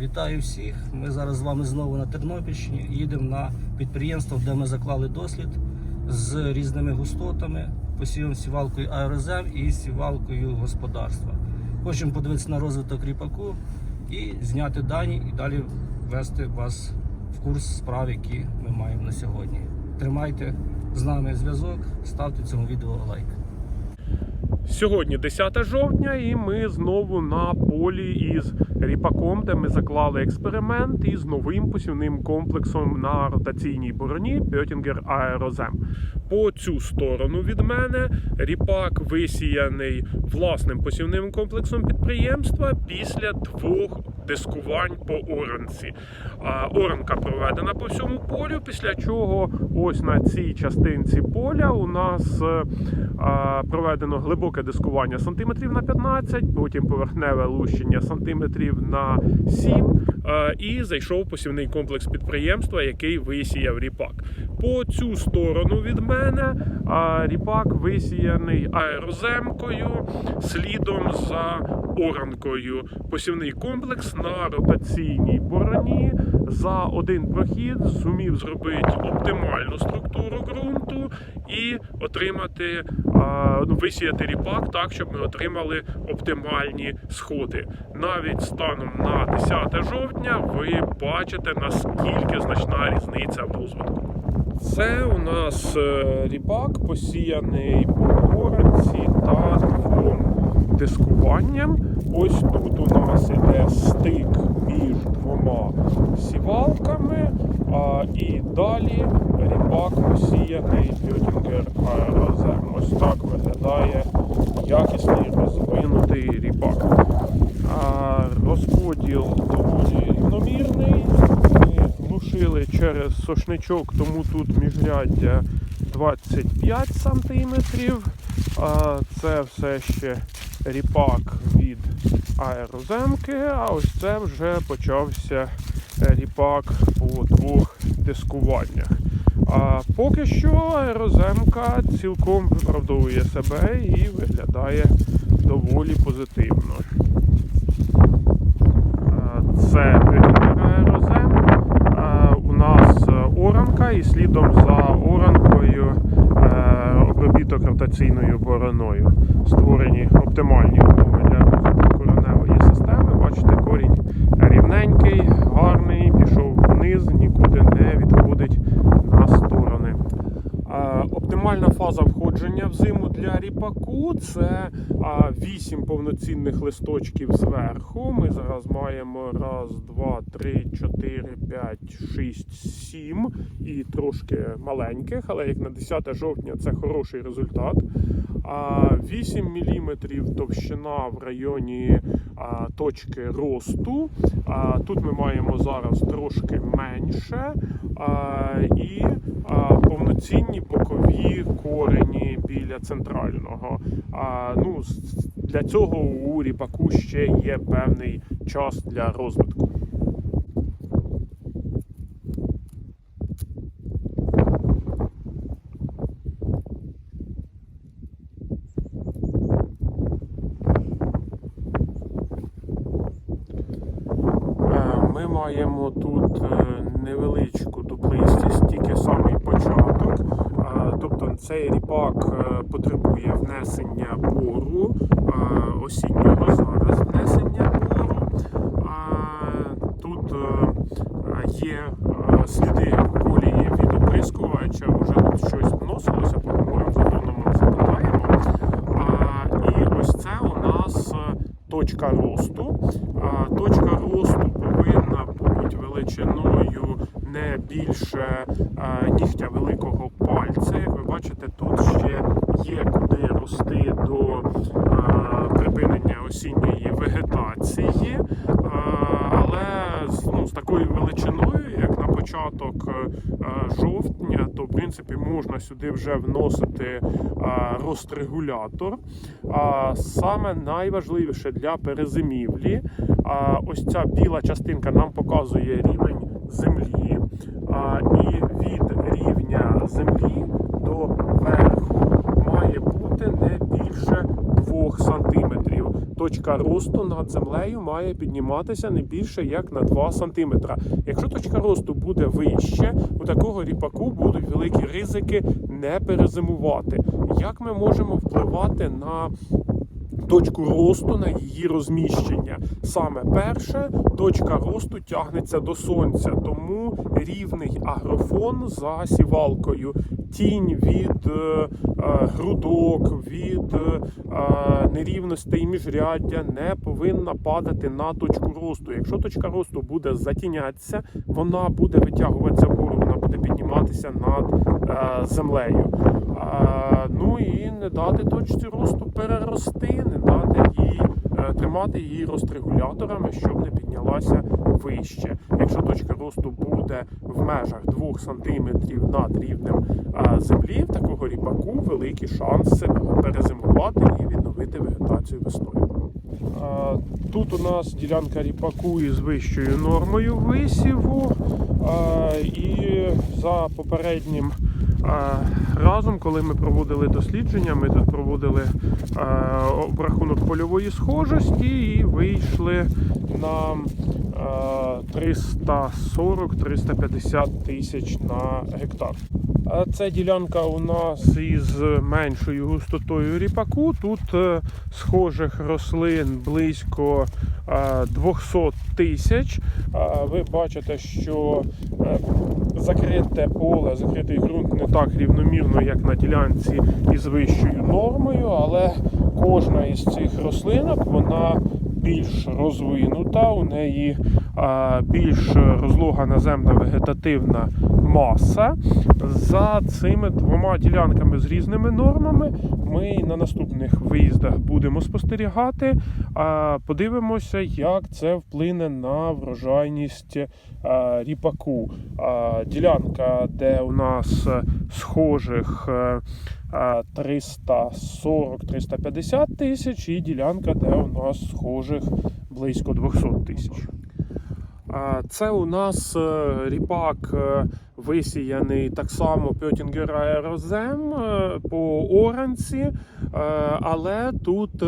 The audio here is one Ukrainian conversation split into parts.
Вітаю всіх. Ми зараз з вами знову на Тернопільщині. Їдемо на підприємство, де ми заклали дослід з різними густотами, посівом сівалкою аерозем і сівалкою господарства. Хочемо подивитися на розвиток ріпаку і зняти дані, і далі ввести вас в курс справ, які ми маємо на сьогодні. Тримайте з нами зв'язок, ставте цьому відео лайк. Сьогодні 10 жовтня, і ми знову на полі із ріпаком, де ми заклали експеримент із новим посівним комплексом на ротаційній бороні Пьотінгер Аерозем. По цю сторону від мене ріпак висіяний власним посівним комплексом підприємства після двох дискувань по оранці. Оранка проведена по всьому полю, після чого ось на цій частинці поля у нас е, проведено глибоке дискування сантиметрів на 15, потім поверхневе лущення сантиметрів на 7 е, і зайшов посівний комплекс підприємства, який висіяв ріпак. По цю сторону від мене ріпак висіяний аероземкою, слідом за оранкою. Посівний комплекс на ротаційній бороні за один прохід зумів зробити оптимальну структуру ґрунту і отримати висіяти ріпак так, щоб ми отримали оптимальні сходи. Навіть станом на 10 жовтня ви бачите наскільки значна різниця в розвитку. Це у нас е, ріпак посіяний по оранці та двом дискуванням. Ось тут у нас іде стик між двома сівалками, а, і далі ріпак посіяний Пьотінгер аерозем. Ось так виглядає якісний розвинутий ріпак. А, розподіл доволі рівномірний. Ми глушили через сошничок, тому тут міжряддя 25 сантиметрів. А Це все ще ріпак від аероземки, а ось це вже почався ріпак по двох дискуваннях. А поки що аероземка цілком виправдовує себе і виглядає доволі позитивно. А, Це аерозем. У нас е, оранка і слідом за оранкою е, обробіток ротаційною бороною. Створені оптимальні умови для розвитку кореневої системи. Бачите, корінь рівненький, гарний, пішов вниз, нікуди не відходить на сторони. Оптимальна фаза входження в зиму для ріпаку це 8 повноцінних листочків зверху. Ми зараз маємо раз, два, три, чотири, п'ять, шість, сім і трошки маленьких, але як на 10 жовтня це хороший результат. 8 мм товщина в районі точки росту. Тут ми маємо зараз трошки менше. І повноцінні бокові корені біля центрального. Ну, Для цього у ріпаку ще є певний час для розвитку. Е, маємо тут е, невеличку дуплистість, тільки самий початок. Е, Тобто цей е, потребує внесення бору е, осіннього зараз внесення бору. Тут е, є сліди колії від оприскувача, вже тут щось вносилося, поговоримо з агрономом, запитаємо. І ось це у нас точка росту. Точка росту повинна бути величиною не більше нігтя великого бачите, тут ще є куди рости до припинення осінньої вегетації. Але ну, з такою величиною, як на початок е, е, жовтня, то в принципі можна сюди вже вносити розрегулятор. А саме найважливіше для перезимівлі. Ось ця біла частинка нам показує рівень землі. І від рівня землі до верху має бути не більше 2 см. точка росту над землею має підніматися не більше як на 2 см. Якщо точка росту буде вище, у такого ріпаку будуть великі ризики не перезимувати. Як ми можемо впливати на точку росту на її розміщення. Саме перше, точка росту тягнеться до сонця, тому рівний агрофон за сівалкою. Тінь від е, е, грудок, від е, нерівностей міжряддя не повинна падати на точку росту. Якщо точка росту буде затінятися, вона буде витягуватися вгору, вона буде підніматися над е, землею. А, ну і не дати точці росту перерости, тримати її рострегуляторами, щоб не піднялася вище. Якщо точка росту буде в межах 2 см над рівнем землі, в такого ріпаку великі шанси перезимувати і відновити вегетацію весною. Тут у нас ділянка ріпаку із вищою нормою висіву. І за попереднім разом, коли ми проводили дослідження, ми тут проводили а, обрахунок польової схожості і вийшли на 340-350 тисяч на гектар. Це ділянка у нас із меншою густотою ріпаку. Тут е, схожих рослин близько е, 200 тисяч. Ви бачите, що е, закрите поле, закритий ґрунт не так рівномірно, як на ділянці із вищою нормою, але кожна із цих рослинок вона більш розвинута, у неї більш розлога наземна вегетативна маса. За цими двома ділянками з різними нормами ми на наступних виїздах будемо спостерігати. Подивимося, як це вплине на врожайність ріпаку. Ділянка, де у нас схожих е, 340-350 тисяч, і ділянка, де у нас схожих близько 200 тисяч. Це у нас е, ріпак е, висіяний так само Пьотінгер аерозем е, по оранці, але тут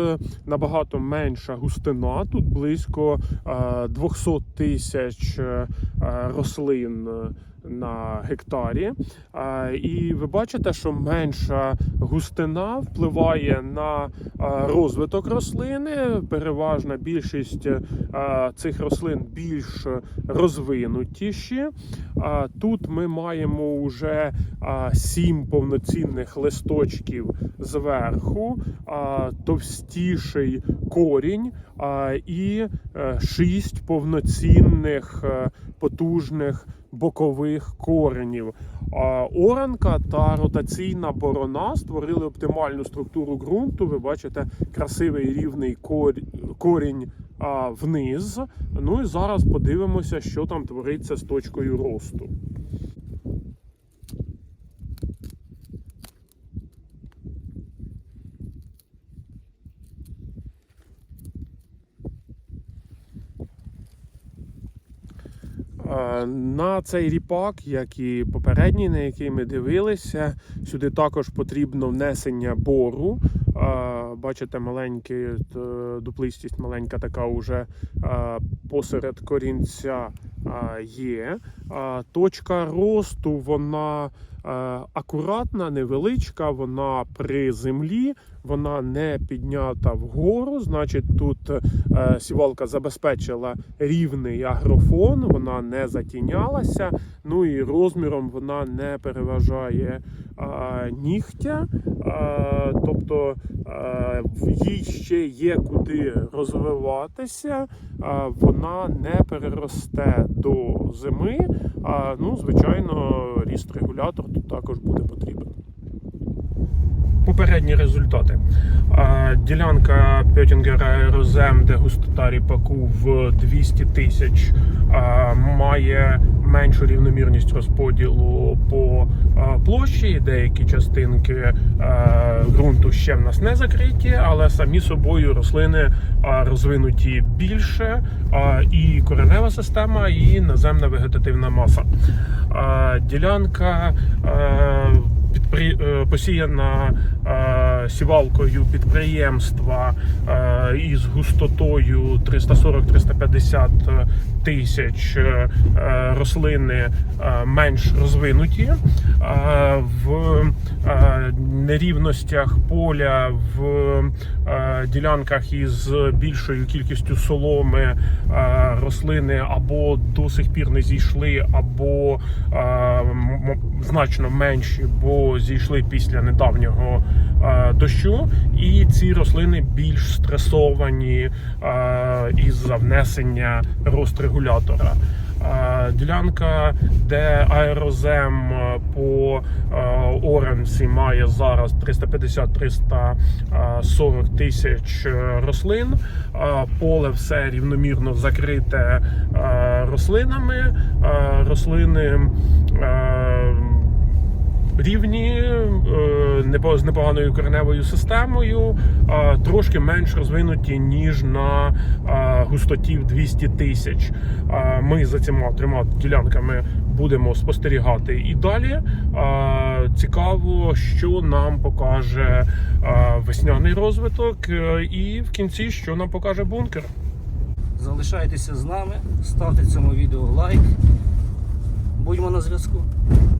набагато менша густина, тут близько е, 200 тисяч рослин. Е, На гектарі, і ви бачите, що менша густина впливає на розвиток рослини. Переважна більшість цих рослин більш розвинутіші. Тут ми маємо вже сім повноцінних листочків зверху, товстіший корінь і е, шість повноцінних е, потужних бокових коренів. Оранка та ротаційна борона створили оптимальну структуру ґрунту. Ви бачите красивий рівний корінь, вниз. Ну і зараз подивимося, що там твориться з точкою росту. На цей ріпак, як і попередній, на який ми дивилися, сюди також потрібно внесення бору. Е, Бачите, маленький е, дуплистість маленька така уже е, посеред корінця е, є. Точка росту вона е, акуратна, невеличка, вона при землі, вона не піднята вгору. Значить, тут е, сівалка забезпечила рівний агрофон, вона не затінялася. Ну і розміром вона не переважає нігтя. Тобто е, їй ще є куди розвиватися, вона не переросте до зими. А, ну, звичайно, ріст регулятор тут також буде потрібен. Попередні результати. Ділянка Пьотінгера аерозем, де густота ріпаку в 200 тисяч, має меншу рівномірність розподілу по площі. Деякі частинки ґрунту ще в нас не закриті, але самі собою рослини розвинуті більше, і коренева система, і наземна вегетативна маса. Ділянка. е, посіяна сівалкою підприємства е, із густотою 340-350 тисяч е, рослини е, менш розвинуті. В нерівностях поля, в ділянках із більшою кількістю соломи рослини або до сих пір не зійшли, або значно менші, бо зійшли після недавнього дощу. І ці рослини більш стресовані е, із-за внесення рострегулятора. Е, Ділянка, де аерозем е, по е, Оренсі має зараз 350-340 тисяч е, рослин. Е, Поле все рівномірно закрите е, рослинами. Е, Рослини е, рівні е, з непоганою кореневою системою, трошки менш розвинуті ніж на густоті в 200 тисяч. Ми за цими трьома ділянками будемо спостерігати і далі. Цікаво, що нам покаже весняний розвиток, е, і в кінці що нам покаже бункер. Залишайтеся з нами, ставте цьому відео лайк. Будьмо на зв'язку.